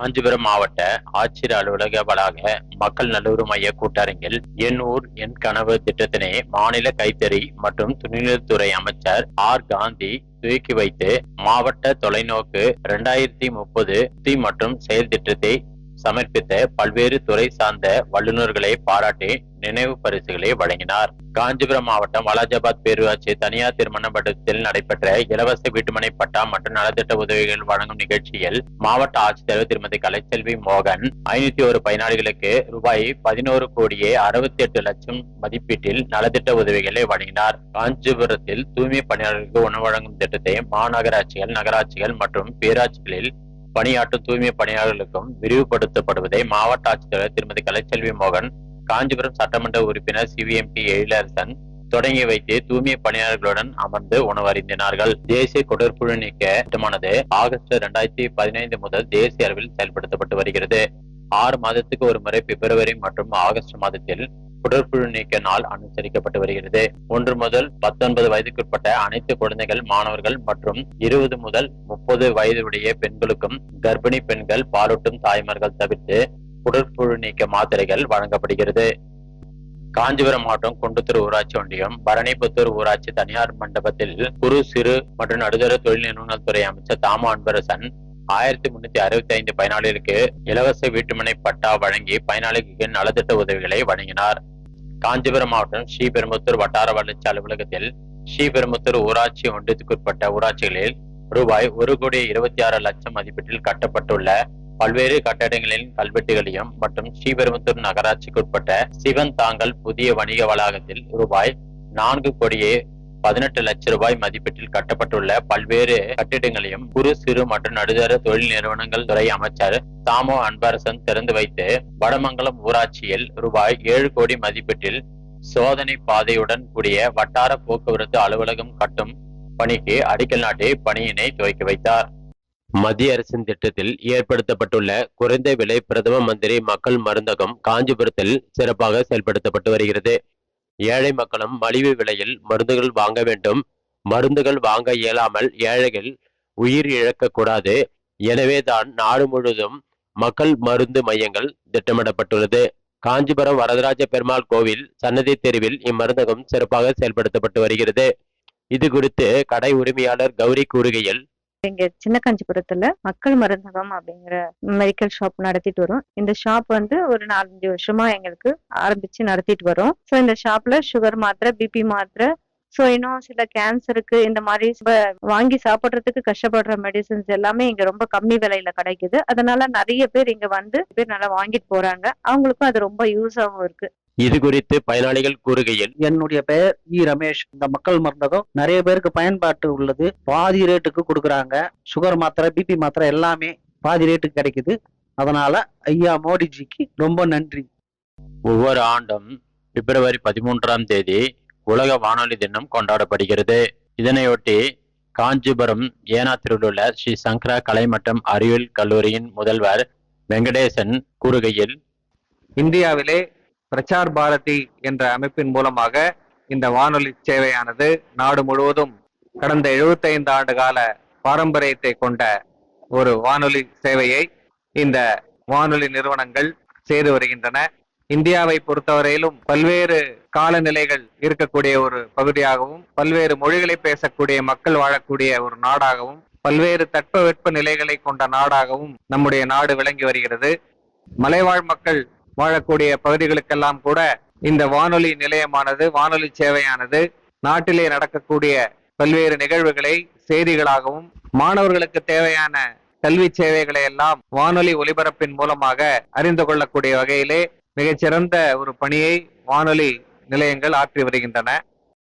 காஞ்சிபுரம் மாவட்ட ஆட்சியர் அலுவலக வளாக மக்கள் நல்லுறவு மைய கூட்டரங்கில் என் ஊர் என் கனவு திட்டத்தினை மாநில கைத்தறி மற்றும் துணிநூல்துறை அமைச்சர் ஆர். காந்தி துவக்கி வைத்து மாவட்ட தொலைநோக்கு இரண்டாயிரத்தி முப்பது மற்றும் செயல் திட்டத்தை சமர்ப்பித்த பல்வேறு துறை சார்ந்த வல்லுநர்களை பாராட்டி நினைவு பரிசுகளை வழங்கினார். காஞ்சிபுரம் மாவட்டம் வாலாஜாபாத் பேரூராட்சி தனியார் திருமண மண்டபத்தில் நடைபெற்ற இலவச வீட்டுமனை பட்டா மற்றும் நலத்திட்ட உதவிகள் வழங்கும் நிகழ்ச்சியில் மாவட்ட ஆட்சித்தலைவர் திருமதி கலைச்செல்வி மோகன் ஐநூத்தி ஒரு பயனாளிகளுக்கு ரூபாய் பதினோரு கோடியே அறுபத்தி எட்டு லட்சம் மதிப்பீட்டில் நலத்திட்ட உதவிகளை வழங்கினார். காஞ்சிபுரத்தில் தூய்மை பணியாளர்களுக்கு உணவு வழங்கும் திட்டத்தை மாநகராட்சிகள் நகராட்சிகள் மற்றும் பேராட்சிகளில் பணியாற்றும் தூய்மை பணியாளர்களுக்கும் விரிவுபடுத்தப்படுவதை மாவட்ட ஆட்சித்தலைவர் திருமதி கலைச்செல்வி மோகன் காஞ்சிபுரம் சட்டமன்ற உறுப்பினர் சிவிஎம்டி எழிலரசன் தொடங்கி வைத்து தூய்மை பணியாளர்களுடன் அமர்ந்து உணவருந்தினார்கள். தேசிய குடற்புழு நீக்க திட்டமானது ஆகஸ்ட் இரண்டாயிரத்தி பதினைந்து முதல் தேசிய அளவில் செயல்படுத்தப்பட்டு வருகிறது. ஆறு மாதத்துக்கு ஒரு முறை பிப்ரவரி மற்றும் ஆகஸ்ட் மாதத்தில் குடற்புழு நீக்க நாள் அனுசரிக்கப்பட்டு வருகிறது. ஒன்று முதல் பத்தொன்பது வயதுக்குட்பட்ட அனைத்து குழந்தைகள் மாணவர்கள் மற்றும் இருபது முதல் முப்பது வயதுடைய பெண்களுக்கும் கர்ப்பிணி பெண்கள் பாலூட்டும் தாய்மார்கள் தவிர்த்து குடற்புழு நீக்க மாத்திரைகள் வழங்கப்படுகிறது. காஞ்சிபுரம் மாவட்டம் குண்டுத்தூர் ஊராட்சி ஒன்றியம் பரணிபுத்தூர் ஊராட்சி தனியார் மண்டபத்தில் குறு சிறு மற்றும் நடுத்தர தொழில் நிறுவனத்துறை அமைச்சர் தாமா அன்பரசன் ஆயிரத்தி முன்னூத்தி அறுபத்தி ஐந்து பயனாளிகளுக்கு இலவச வீட்டுமனை பட்டா வழங்கி பயனாளிகளுக்கு நலத்திட்ட உதவிகளை வழங்கினார். காஞ்சிபுரம் மாவட்டம் ஸ்ரீபெரும்புத்தூர் வட்டார வளர்ச்சி அலுவலகத்தில் ஸ்ரீபெரும்புத்தூர் ஊராட்சி ஒன்றியத்துக்குட்பட்ட ஊராட்சிகளில் ரூபாய் ஒரு கோடி இருபத்தி ஆறு லட்சம் மதிப்பீட்டில் கட்டப்பட்டுள்ள பல்வேறு கட்டடங்களின் கல்வெட்டுகளையும் மற்றும் ஸ்ரீபெரும்புத்தூர் நகராட்சிக்குட்பட்ட சிவன் தாங்கல் புதிய வணிக வளாகத்தில் ரூபாய் நான்கு கோடியே பதினெட்டு லட்ச ரூபாய் மதிப்பீட்டில் கட்டப்பட்டுள்ள பல்வேறு கட்டிடங்களையும் குறு சிறு மற்றும் நடுத்தர தொழில் நிறுவனங்கள் துறை அமைச்சர் தாமோ அன்பரசன் திறந்து வைத்து வடமங்கலம் ஊராட்சியில் ரூபாய் ஏழு கோடி மதிப்பீட்டில் சோதனை பாதையுடன் கூடிய வட்டார போக்குவரத்து அலுவலகம் கட்டும் பணிக்கு அடிக்கல் நாட்டி பணியினை துவக்கி வைத்தார். மத்திய அரசின் திட்டத்தில் ஏற்படுத்தப்பட்டுள்ள குறைந்த விலை பிரதம மந்திரி மக்கள் மருந்தகம் காஞ்சிபுரத்தில் சிறப்பாக செயல்படுத்தப்பட்டு வருகிறது. ஏழை மக்களும் மலிவு விலையில் மருந்துகள் வாங்க வேண்டும். மருந்துகள் வாங்க இயலாமல் ஏழைகள் உயிர் இழக்கக்கூடாது எனவே தான் நாடு முழுவதும் மக்கள் மருந்து மையங்கள் திட்டமிடப்பட்டுள்ளது. காஞ்சிபுரம் வரதராஜ பெருமாள் கோவில் சன்னதி தெருவில் இம்மருந்தகம் சிறப்பாக செயல்படுத்தப்பட்டு வருகிறது. இது குறித்து கடை உரிமையாளர் கௌரி கூறுகையில் இங்க சின்ன காஞ்சிபுரத்துல மக்கள் மருந்தகம் அப்படிங்கிற மெடிக்கல் ஷாப் நடத்திட்டு வரோம். இந்த ஷாப் வந்து ஒரு நாலஞ்சு வருஷமா எங்களுக்கு ஆரம்பிச்சு நடத்திட்டு வரோம். ஸோ இந்த ஷாப்ல சுகர் மாத்திரை பிபி மாத்திரை ஸோ இன்னும் சில கேன்சருக்கு இந்த மாதிரி வாங்கி சாப்பிட்றதுக்கு கஷ்டப்படுற மெடிசன்ஸ் எல்லாமே இங்க ரொம்ப கம்மி விலையில கிடைக்குது. அதனால நிறைய பேர் இங்க வந்து பேர் நல்லா வாங்கிட்டு போறாங்க. அவங்களுக்கும் அது ரொம்ப யூஸாகவும் இருக்கு. இது குறித்து பயனாளிகள் கூறுகையில் என்னுடைய பெயர் இ. ரமேஷ். இந்த மக்கள் மருந்தகம் நிறைய பேருக்கு பயன்பாட்டு உள்ளது. பாதி ரேட்டுக்கு கொடுக்குறாங்க. சுகர் மாத்திரை பிபி மாத்திரை எல்லாமே பாதி ரேட்டுக்கு கிடைக்குது. அதனால ஐயா மோடிஜிக்கு ரொம்ப நன்றி. ஒவ்வொரு ஆண்டும் பிப்ரவரி பதிமூன்றாம் தேதி உலக வானொலி தினம் கொண்டாடப்படுகிறது. இதனையொட்டி காஞ்சிபுரம் ஏனாத்திரில் உள்ள ஸ்ரீ சங்கரா கலை மற்றும் அறிவியல் கல்லூரியின் முதல்வர் வெங்கடேசன் கூறுகையில் இந்தியாவிலே பிரச்சார் பாரதி என்ற அமைப்பின் மூலமாக இந்த வானொலி சேவையானது நாடு முழுவதும் கடந்த 75 ஆண்டு கால பாரம்பரியத்தை கொண்ட ஒரு வானொலி சேவையை இந்த வானொலி நிறுவனங்கள் செய்து வருகின்றன. இந்தியாவை பொறுத்தவரையிலும் பல்வேறு காலநிலைகள் இருக்கக்கூடிய ஒரு பகுதியாகவும் பல்வேறு மொழிகளை பேசக்கூடிய மக்கள் வாழக்கூடிய ஒரு நாடாகவும் பல்வேறு தட்பவெட்ப நிலைகளை கொண்ட நாடாகவும் நம்முடைய நாடு விளங்கி வருகிறது. மலைவாழ் மக்கள் வாழக்கூடிய பகுதிகளுக்கெல்லாம் கூட இந்த வானொலி நிலையமானது வானொலி சேவையானது நாட்டிலே நடக்கக்கூடிய பல்வேறு நிகழ்வுகளை செய்திகளாகவும் மாணவர்களுக்கு தேவையான கல்வி சேவைகளை எல்லாம் வானொலி ஒலிபரப்பின் மூலமாக அறிந்து கொள்ளக்கூடிய வகையிலே மிகச்சிறந்த ஒரு பணியை வானொலி நிலையங்கள் ஆற்றி வருகின்றன.